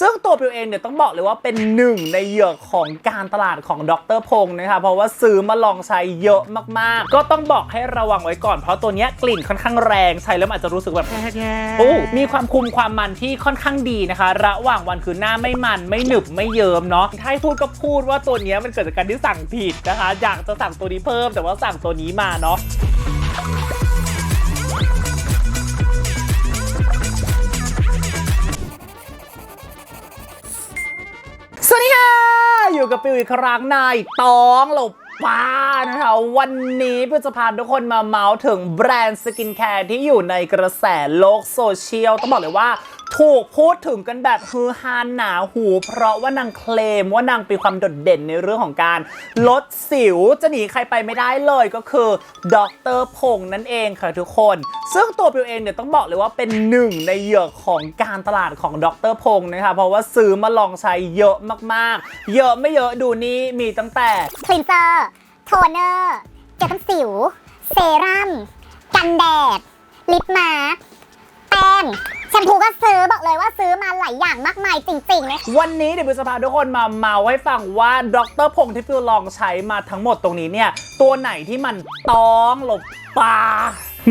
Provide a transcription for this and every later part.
ซึ่งตัวปิวเองเนี่ยต้องบอกเลยว่าเป็นหนึ่งในเหยื่อของการตลาดของดรพงศ์นะคะเพราะว่าซื้อมาลองใช้เยอะมากๆ ก็ต้องบอกให้ระวังไว้ก่อน เพราะตัวเนี้ยกลิ่นค่อนข้างแรงใช้แล้วอาจจะรู้สึกแบบโอ้มีความคุมความมันที่ค่อนข้างดีนะคะ ระหว่างวันคือหน้าไม่มันไม่หนึบไม่เยิ้มเนาะถ้าให้พูดก็พูดว่าตัวเนี้ยมันเกิดจากการที่สั่งผิดนะคะ อยากจะสั่งตัวนี้เพิ่มแต่ว่าสั่งตัวนี้มาเนาะ อยู่กับปิวอีกครั้งในตองหลบป้านะคะวันนี้พิวจะพาทุกคนมาเมาส์ถึงแบรนด์สกินแคร์ที่อยู่ในกระแสโลกโซเชียล ต้องบอกเลยว่า ถูกพูดถึงกันแบบฮือฮาหนาหู เพราะว่านางเคลมว่านางมีความโดดเด่นในเรื่องของการลดสิวจะหนีใครไปไม่ได้เลยก็คือดรพงษ์นั่นเองค่ะทุกคน ซึ่งตัวปิวเองเนี่ยต้องบอกเลยว่าเป็นหนึ่งในเหยื่อของการตลาดของดรพงษ์นะคะเพราะว่าซื้อมาลองใช้เยอะมากๆ เยอะไม่เยอะดูนี่มีตั้งแต่คลีนเซอร์โทนเนอร์เกลือสิว เซรั่มกันแดดลิปมาสก์แป้ง มพูก็ซื้อบอกเลยว่าซื้อมาหลายอย่างมากมายจริงๆนะวันนี้เดี๋ยวพิจะพาทุกคนมาเมาให้ฟังว่าดรพงษ์ที่พิวลองใช้มาทั้งหมดตรงนี้เนี่ย ตัวไหนที่มันต้องหลบปา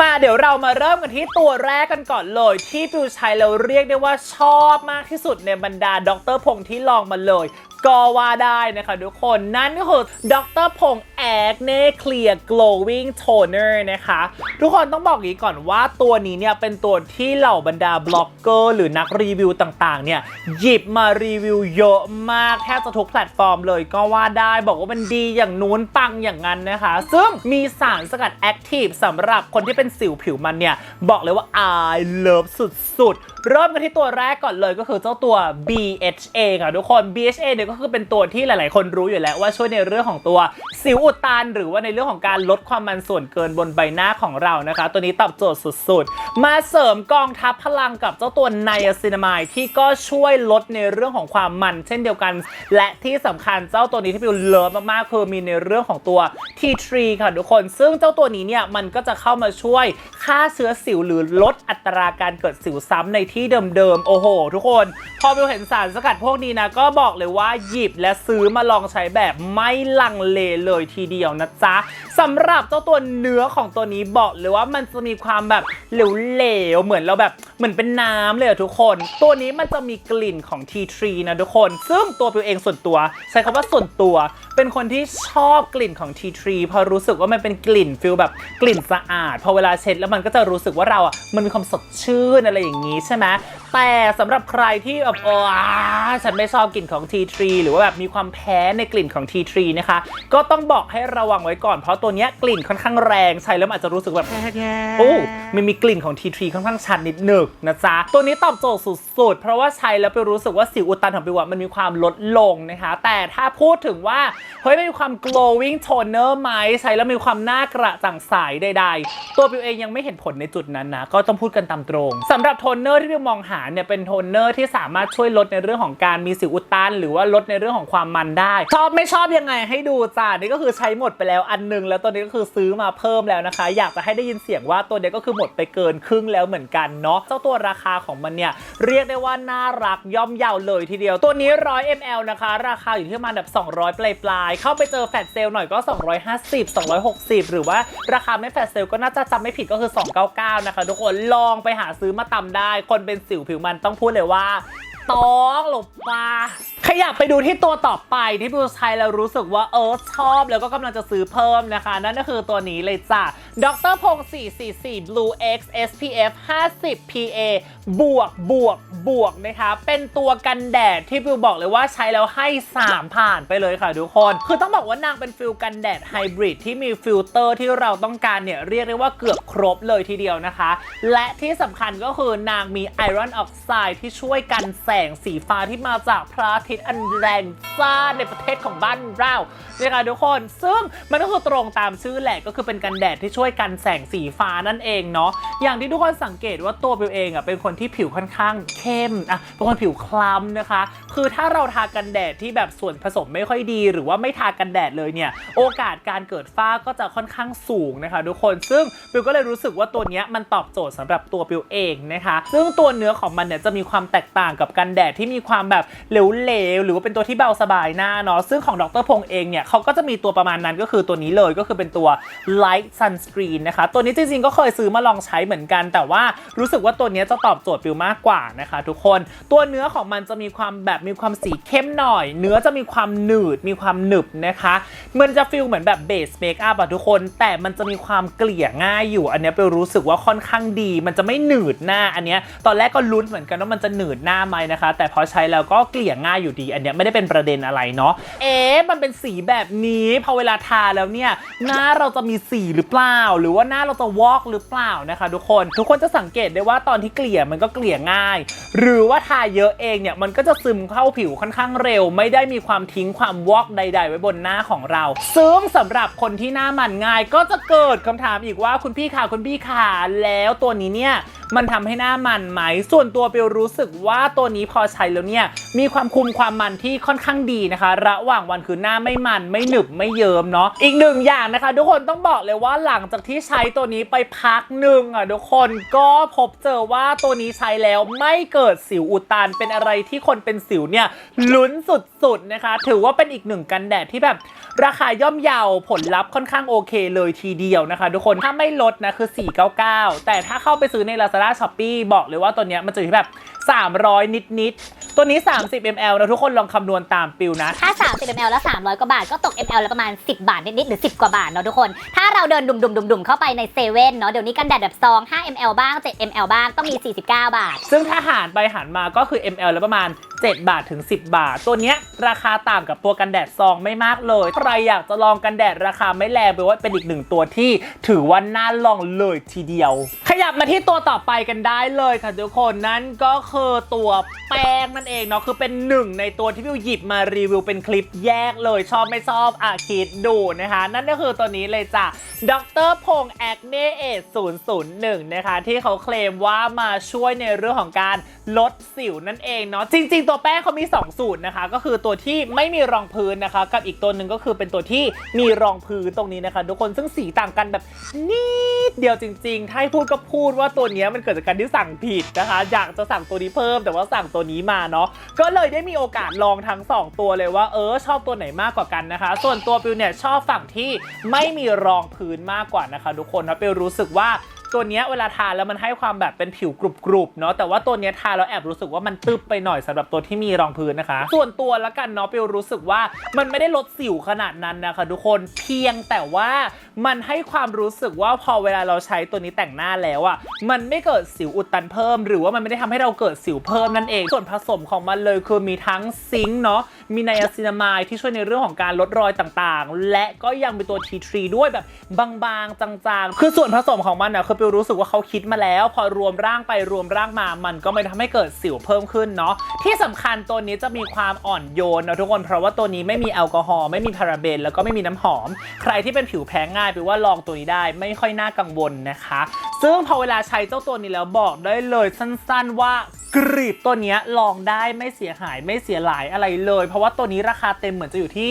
มาเดี๋ยวเรามาเริ่มกันที่ตัวแรกกันก่อนเลย ที่ฟิวใช้แล้วเรียกได้ว่าชอบมากที่สุดในบรรดาดรพงษ์ที่ลองมาเลย ก็ว่าได้นะคะทุกคนนั่นก็คือดรพงษ์แอคเน่เคลียร์ glowing toner นะคะ ทุกคนต้องบอกอย่างนี้ก่อนว่าตัวนี้เนี่ย เป็นตัวที่เหล่าบรรดาบล็อกเกอร์หรือนักรีวิวต่างๆ เนี่ย หยิบมารีวิวเยอะมาก แทบจะทุกแพลตฟอร์มเลยก็ว่าได้บอกว่ามันดีอย่างนู้นปังอย่างนั้นนะคะ ซึ่งมีสารสกัดแอคทีฟสำหรับคนที่เป็นสิวผิวมันเนี่ย บอกเลยว่า I love สุดๆ เริ่มกันที่ตัวแรกก่อนเลยก็คือเจ้าตัว BHA ค่ะทุกคน BHA เนี่ยก็คือเป็นตัวที่หลาย ๆ คนรู้อยู่แล้วว่าช่วยในเรื่องของตัวสิวอุดตันหรือว่าในเรื่องของการลดความมันส่วนเกินบนใบหน้าของเรานะคะ ตัวนี้ตอบโจทย์สุด ๆ มาเสริมกองทัพพลังกับเจ้าตัวไนอาซินามายที่ก็ช่วยลดในเรื่องของความมัน เช่นเดียวกัน และที่สำคัญเจ้าตัวนี้ที่พิวเลิฟมาก ๆ คือมีในเรื่องของตัว T3 ค่ะทุกคน ซึ่งเจ้าตัวนี้เนี่ยมันก็จะเข้ามาช่วยฆ่าเชื้อสิวหรือลดอัตราการเกิดสิวซ้ำในที่เดิม ๆ โอ้โห ทุกคน พอพิวเห็นสารสกัดพวกนี้นะก็บอกเลยว่าหยิบและซื้อมาลองใช้แบบไม่ลังเลเลยทีเดียวนะจ๊ะสำหรับเจ้าตัวเนื้อของตัวนี้บอกเลยว่ามันจะมีความแบบเหลวๆเหมือนเราแบบ เหมือนเป็นน้ำเลยอะทุกคน ตัวนี้มันจะมีกลิ่นของ T3 นะทุกคน ซึ่งตัวพิวเองส่วนตัว ใช้คำว่าส่วนตัว เป็นคนที่ชอบกลิ่นของ T3 เพราะรู้สึกว่ามันเป็นกลิ่นฟิลแบบกลิ่นสะอาด พอเวลาเช็ดแล้วมันก็จะรู้สึกว่าเราอะมันมีความสดชื่นอะไรอย่างนี้ใช่ไหมแต่สำหรับใครที่แบบเอออ่าฉันไม่ชอบกลิ่นของ T3 หรือว่าแบบมีความแพ้ในกลิ่นของ T3 นะคะ ก็ต้องบอกให้ระวังไว้ก่อนเพราะตัวเนี้ยกลิ่นค่อนข้างแรงใช้แล้วมันอาจจะรู้สึกแบบโอ้มันมีกลิ่นของ T3 ค่อนข้างชัดนิดหนึงนะจ๊ะ ตัวนี้ตอบโจทย์สุดๆ เพราะว่าใช้แล้วไปรู้สึกว่าสิวอุดตันของปิวะมันมีความลดลงนะคะ แต่ถ้าพูดถึงว่า เฮ้ยมันมีความ glowing toner ไหมใช้แล้วมีความหน้ากระจ่างใสใดๆ ตัวปิวเองยังไม่เห็นผลในจุดนั้นนะ ก็ต้องพูดกันตามตรงสำหรับโทนเนอร์ที่ปิวมองหาเนี่ยเป็นโทนเนอร์ที่สามารถช่วยลดในเรื่องของการมีสิวอุดตัน หรือว่าลดในเรื่องของความมันได้ ชอบไม่ชอบยังไงให้ดูจ้านี่ก็คือใช้หมดไปแล้วอันหนึง แล้วตัวนี้ก็คือซื้อมาเพิ่มแล้วนะคะ อยากจะให้ได้ยินเสียงว่าตัวเนี้ยก็คือหมดไปเกินครึ่งแล้วเหมือนกันเนาะเจ้าตัวราคาของมันเนี่ยเรียกได้ว่าน่ารักย่อมเยาวเลยทีเดียว ตัวนี้ 100 ml นะคะ ราคาอยู่ที่ประมาณแบบ200 ปลายปลายๆเข้าไปเจอแฟลชเซลหน่อยก็ 250 260 หรือว่าราคาไม่แฟลชเซลก็น่าจะจำไม่ผิดก็คือ 299 นะคะ ทุกคนลองไปหาซื้อมาตำได้ คนเป็นสิวผิวมันต้องพูดเลยว่าต้องหลบปาขยับไปดูที่ตัวต่อไปที่บิวใช้แล้วรู้สึกว่าเออชอบ แล้วก็กำลังจะซื้อเพิ่มนะคะ นั่นก็คือตัวนี้เลยจ้ะ ดรพงศ์444 Blue X SPF 50 PA บวกบวกบวกนะคะ เป็นตัวกันแดดที่บิวบอกเลยว่าใช้แล้วให้ 3 ผ่านไปเลยค่ะทุกคน คือต้องบอกว่านางเป็นฟิลกันแดดไฮบริดที่มีฟิลเตอร์ที่เราต้องการเนี่ย เรียกได้ว่าเกือบครบเลยทีเดียวนะคะ และที่สำคัญก็คือนางมีไอรอนออกไซด์ที่ช่วยกันแสงสีฟ้าที่มาจากพระอาทิตย์อันแรงจ้าในประเทศของบ้านเรานี่ยค่ะทุกคน ซึ่งมันก็คือตรงตามชื่อแหละก็คือเป็นกันแดดที่ช่วยวยกันแสงสีฟ้านั่นเองเนาะอย่างที่ทุกคนสังเกตว่าตัวบิวเองอะเป็นคนที่ผิวค่อนข้างเข้มอะเป็นคนผิวคล้ำนะคะ คือถ้าเราทากันแดดที่แบบส่วนผสมไม่ค่อยดี หรือว่าไม่ทากันแดดเลยเนี่ยโอกาสการเกิดฝ้าก็จะค่อนข้างสูงนะคะ ทุกคนซึ่งบิวก็เลยรู้สึกว่าตัวเนี้ยมันตอบโจทย์สำหรับตัวบิวเองนะคะ ซึ่งตัวเนื้อของมันเนี่ยจะมีความแตกต่างกับกันแดดที่มีความแบบเหลวๆหรือว่าเป็นตัวที่เบาสบายหน้าเนาะซึ่งของดรพงษ์เองเนี่ยเขาก็จะมีตัวประมาณนั้นก็คือตัวนี้เลยก็คือเป็นตัว light sunscreen นะคะ ตัวนี้จริงๆก็เคยซื้อมาลองใช้เหมือนกัน แต่ว่ารู้สึกว่าตัวนี้จะตอบโจทย์บิวมากกว่านะคะ ทุกคนตัวเนื้อของมันจะมีความแบบมีความสีเข้มหน่อย เนื้อจะมีความหนืดมีความหนึบนะคะมันจะฟีลเหมือนแบบเบสเมคอัพอะทุกคน แต่มันจะมีความเกลี่ยง่ายอยู่ อันนี้ยบิวรู้สึกว่าค่อนข้างดี มันจะไม่หนืดหน้าอันนี้ตอนแรกก็ลุ้นเหมือนกันว่ามันจะหนืดหน้าไหมนะคะ แต่พอใช้แล้วก็เกลี่ยง่ายอยู่ดี อันนี้ไม่ได้เป็นประเด็นอะไรเนาะเอ๊ะมันเป็นสีแบบนี้พอเวลาทาแล้วเนี่ยหน้าเราจะมีสีหรือเปล่าหรือว่าหน้าเราจะวอกหรือเปล่านะคะ ทุกคน ทุกคนจะสังเกตได้ว่าตอนที่เกลี่ยมันก็เกลี่ยง่าย หรือว่าทาเยอะเองเนี่ยมันก็จะซึมเข้าผิวค่อนข้างเร็ว ไม่ได้มีความทิ้งความวอกใด ๆ ไว้บนหน้าของเรา ซึ่งสำหรับคนที่หน้ามันง่ายก็จะเกิดคำถามอีกว่าคุณพี่ขาคุณพี่ขาแล้วตัวนี้เนี่ย มันทำให้หน้ามันไหม ส่วนตัวเบลรู้สึกว่าตัวนี้พอใช้แล้วเนี่ย มีความคุมความมันที่ค่อนข้างดีนะคะ ระหว่างวันคือหน้าไม่มันไม่หนึบไม่เยิ้มเนาะ อีกหนึ่งอย่างนะคะ ทุกคนต้องบอกเลยว่าหลังจากที่ใช้ตัวนี้ไปพักหนึ่งอะทุกคนก็พบเจอว่าตัวนี้ใช้แล้วไม่เกิดสิวอุดตันเป็นอะไรที่คนเป็นสิวเนี่ยลุ้นสุดๆนะคะ ถือว่าเป็นอีกหนึ่งกันแดดที่แบบราคาย่อมเยาผลลัพธ์ค่อนข้างโอเคเลยทีเดียวนะคะ ทุกคนถ้าไม่ลดนะคือ 499 แต่ถ้าเข้าไปซื้อใน Lazada ตราช้อปปี้บอกเลยว่าตัวเนี้ยมันจะอยู่ที่แบบ 300 นิดนิด ตัวนี้ 30 ml นะทุกคนลองคำนวณตามปิวนะ ถ้า 30 ml แล้ว 300 กว่าบาท ก็ตก ml แล้วประมาณ 10 บาท นิดๆหรือ 10 กว่าบาทเนาะทุกคน ถ้าเราเดินดุ่มๆๆๆ เข้าไปในเซเว่นเนาะเดี๋ยวนี้กันแดดแบบซอง 5 ml บ้าง 7 ml บ้างต้องมี 49 บาท ซึ่งถ้าหารไปหารมาก็คือ ml แล้วประมาณ 7 บาทถึง 10 บาท ตัวเนี้ยราคาต่างกับตัวกันแดดซองไม่มากเลย ใครอยากจะลองกันแดดราคาไม่แรงไปลว่าเป็นอีกหนึ่งตัวที่ถือว่าน่าลองเลยทีเดียว ขยับมาที่ตัวต่อไปกันได้เลยค่ะทุกคนนั่นก็คือตัวแป้งนั่นเองเนาะคือเป็นหนึ่งในตัวที่วิวหยิบมารีวิวเป็นคลิปแยกเลยชอบไม่ชอบอะคิดดูนะคะ นั่นก็คือตัวนี้เลยจ้ะดรพงษ์แอคเนเอท001 นะคะ ที่เขาเคลมว่ามาช่วยในเรื่องของการลดสิวนั่นเองเนาะจริง ๆ ตัวแป้งเขามี 2 สูตรนะคะ ก็คือตัวที่ไม่มีรองพื้นนะคะ กับอีกตัวหนึ่งก็คือเป็นตัวที่มีรองพื้นตรงนี้นะคะ ทุกคนซึ่งสีต่างกันแบบนิดเดียวจริง ๆ ถ้าพูดก็พูดว่าตัวนี้มันเกิดจากการที่สั่งผิดนะคะ อยากจะสั่งตัวนี้เพิ่มแต่ว่าสั่งตัวนี้มาเนาะก็เลยได้มีโอกาสลองทั้ง 2 ตัวเลยว่าเออชอบตัวไหนมากกว่ากันนะคะ ส่วนตัวปิวเนี่ยชอบฝั่งที่ไม่มีรองพื้นมากกว่านะคะ ทุกคนนะปิวรู้สึกว่า ตัวเนี้ยเวลาทาแล้วมันให้ความแบบเป็นผิวกรุบๆเนาะแต่ว่าตัวเนี้ยทาแล้วแอบรู้สึกว่ามันตึบไปหน่อยสำหรับตัวที่มีรองพื้นนะคะ ส่วนตัวละกันเนาะปิวรู้สึกว่ามันไม่ได้ลดสิวขนาดนั้นนะคะ ทุกคนเพียงแต่ว่ามันให้ความรู้สึกว่าพอเวลาเราใช้ตัวนี้แต่งหน้าแล้วอะมันไม่เกิดสิวอุดตันเพิ่ม หรือว่ามันไม่ได้ทำให้เราเกิดสิวเพิ่มนั่นเอง ส่วนผสมของมันเลยคือมีทั้งซิงค์เนาะมีไนอาซินามายที่ช่วยในเรื่องของการลดรอยต่างๆ และก็ยังมีตัวทีทรีด้วยแบบบางๆจางๆ คือส่วนผสมของมันอะคือปิวรู้สึกว่าเขาคิดมาแล้ว พอรวมร่างไปรวมร่างมา มันก็ไม่ทำให้เกิดสิวเพิ่มขึ้นเนาะที่สำคัญตัวนี้จะมีความอ่อนโยนนะทุกคนเพราะว่าตัวนี้ไม่มีแอลกอฮอล์ไม่มีพาราเบน แล้วก็ไม่มีน้ำหอม ใครที่เป็นผิวแพ้ง่ายไปว่าลองตัวนี้ได้ไม่ค่อยน่ากังวลนะคะ ซึ่งพอเวลาใช้เจ้าตัวนี้แล้วบอกได้เลยสั้นๆว่ากรีบตัวนี้ลองได้ไม่เสียหายไม่เสียหลายอะไรเลย เพราะว่าตัวนี้ราคาเต็มเหมือนจะอยู่ที่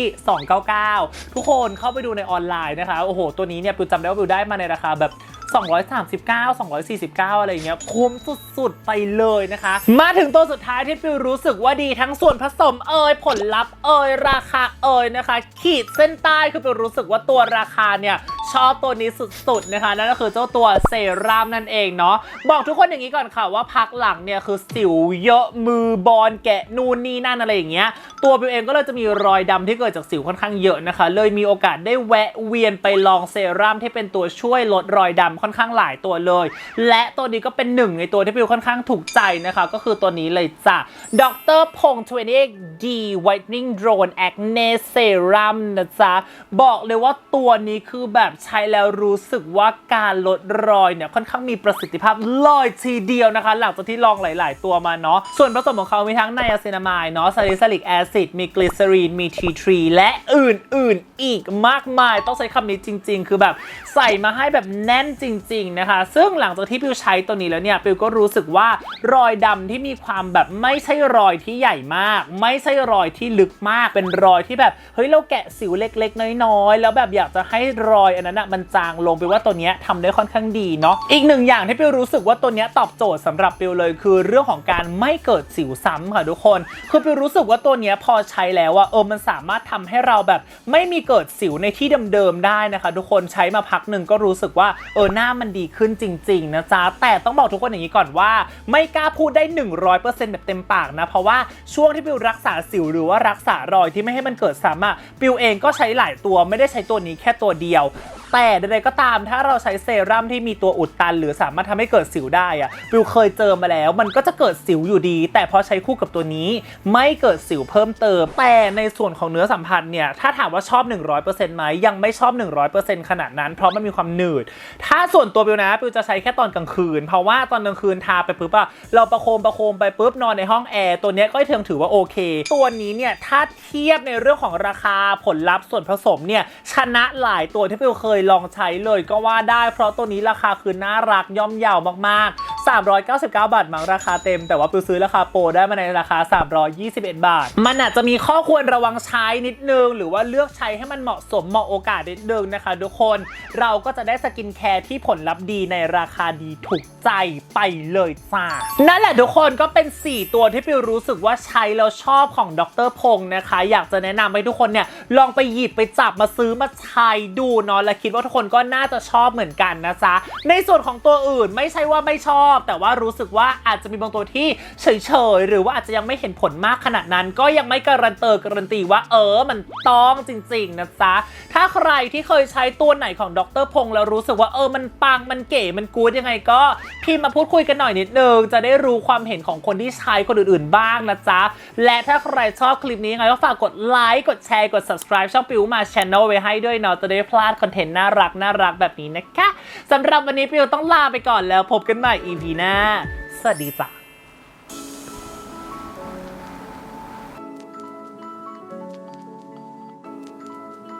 299 ทุกคนเข้าไปดูในออนไลน์นะคะ โอ้โห ตัวนี้เนี่ยปิวจำได้ว่าปิวได้มาในราคาแบบ 239 249 อะไรอย่างเงี้ยคุ้มสุดๆ ไปเลยนะคะ มาถึงตัวสุดท้ายที่ปิวรู้สึกว่าดีทั้งส่วนผสมเอ่ยผลลัพธ์เอ่ยราคาเอ่ยนะคะ ขีดเส้นใต้คือปิวรู้สึกว่าตัวราคาเนี่ย ชอบตัวนี้สุดๆนะคะนั่นก็คือเจ้าตัวเซรั่มนั่นเองเนาะบอกทุกคนอย่างนี้ก่อนค่ะว่าพักหลังเนี่ยคือสิวเยอะมือบอลแกะนู่นนี่นั่นอะไรอย่างเงี้ยตัวปิวเองก็เลยจะมีรอยดำที่เกิดจากสิวค่อนข้างเยอะนะคะ เลยมีโอกาสได้แวะเวียนไปลองเซรั่มที่เป็นตัวช่วยลดรอยดำค่อนข้างหลายตัวเลย และตัวนี้ก็เป็นหนึ่งในตัวที่ปิวค่อนข้างถูกใจนะคะ ก็คือตัวนี้เลยจ้ะดรพงษ์28 D Whitening Drone Acne Serum นะจ๊ะบอกเลยว่าตัวนี้คือแบบใช้แล้วรู้สึกว่าการลดรอยเนี่ยค่อนข้างมีประสิทธิภาพเลยทีเดียวนะคะ หลังจากที่ลองหลาย ๆ ตัวมาเนาะส่วนผสมของเขามีทั้งไนอาซินามายเนาะซาลิซิลิกแอซิดมีกลีเซอรีนมีทีทรีและอื่น ๆ อีกมากมายต้องใช้คำนี้จริง ๆ คือแบบใส่มาให้แบบแน่นจริง ๆ นะคะ ซึ่งหลังจากที่ปิวใช้ตัวนี้แล้วเนี่ยปิวก็รู้สึกว่ารอยดำที่มีความแบบไม่ใช่รอยที่ใหญ่มาก ไม่ใช่รอยที่ลึกมากเป็นรอยที่แบบเฮ้ยเราแกะสิวเล็ก ๆ น้อย ๆ แล้วแบบอยากจะให้รอยอันนั้นอะมันจางลงไปว่าตัวเนี้ยทำได้ค่อนข้างดีเนาะอีกหนึ่งอย่างที่ปิวรู้สึกว่าตัวเนี้ยตอบโจทย์สำหรับปิวเลยคือเรื่องของการไม่เกิดสิวซ้ำค่ะทุกคน คือปิวรู้สึกว่าตัวเนี้ยพอใช้แล้วอะเออมันสามารถทำให้เราแบบไม่มีเกิดสิวในที่เดิมๆได้นะคะ ทุกคนใช้มาพักหนึ่งก็รู้สึกว่าเออหน้ามันดีขึ้นจริง ๆ นะจ๊ะแต่ต้องบอกทุกคนอย่างนี้ก่อนว่า ไม่กล้าพูดได้ 100%แบบเต็มปากนะ เพราะว่าช่วงที่ปิวรักษาสิวหรือว่ารักษารอยที่ไม่ให้มันเกิดซ้ำอะปิวเองก็ใช้หลายตัวไม่ได้ใช้ตัวนี้แค่ตัวเดียว แต่ใดๆก็ตามถ้าเราใช้เซรั่มที่มีตัวอุดตัน หรือสามารถทำให้เกิดสิวได้อะปิวเคยเจอมาแล้ว มันก็จะเกิดสิวอยู่ดี แต่พอใช้คู่กับตัวนี้ไม่เกิดสิวเพิ่มเติม แต่ในส่วนของเนื้อสัมผัสเนี่ยถ้าถามว่าชอบ 100%ไหมยังไม่ชอบ 100%ขนาดนั้น เพราะมันมีความหนืด ถ้าส่วนตัวปิวนะปิวจะใช้แค่ตอนกลางคืน เพราะว่าตอนกลางคืนทาไปปุ๊บอะเราประโคมประโคมไปปุ๊บนอนในห้องแอร์ตัวนี้ก็เทิงถือว่าโอเค ตัวนี้เนี่ยถ้าเทียบในเรื่องของราคาผลลัพธ์ส่วนผสมเนี่ยชนะหลายตัวที่ปิวเคยลองใช้เลยก็ว่าได้ เพราะตัวนี้ราคาคือน่ารักย่อมเยาวมากๆ 399 บาทมั้งราคาเต็ม แต่ว่าปิวซื้อราคาโปรได้มาในราคา 321 บาท มันอาจจะมีข้อควรระวังใช้นิดนึง หรือว่าเลือกใช้ให้มันเหมาะสมเหมาะโอกาสนิดนึงนะคะทุกคนเราก็จะได้สกินแคร์ที่ผลลัพธ์ดีในราคาดีถูกใจไปเลยจ้านั่นแหละทุกคนก็เป็น 4 ตัวที่ปิวรู้สึกว่าใช้แล้วชอบของดรพงศ์นะคะ อยากจะแนะนำให้ทุกคนเนี่ยลองไปหยิบไปจับมาซื้อมาใช้ดูเนาะและคิดว่าทุกคนก็น่าจะชอบเหมือนกันนะจ๊ะในส่วนของตัวอื่นไม่ใช่ว่าไม่ชอบ แต่ว่ารู้สึกว่าอาจจะมีบางตัวที่เฉยๆหรือว่าอาจจะยังไม่เห็นผลมากขนาดนั้น ก็ยังไม่การันเตอร์การันตีว่าเออมันต้องจริงๆนะจ๊ะถ้าใครที่เคยใช้ตัวไหนของดรพงศ์แล้วรู้สึกว่าเออมันปังมันเก๋มันกู๊ดยังไงก็พิมพ์มาพูดคุยกันหน่อยนิดนึงจะได้รู้ความเห็นของคนที่ใช้คนอื่นๆบ้างนะจ๊ะและถ้าใครชอบคลิปนี้ยังไงก็ฝากกดไลค์กดแชร์กด subscribe ช่องปิวมา Channel ไว้ให้ด้วยเนาะจะได้พลาดคอนเทนต์น่ารักน่ารักแบบนี้นะคะสำหรับวันนี้ปิวต้องลาไปก่อนแล้วพบกันใหม่ EP หน้า สวัสดีจ้ะ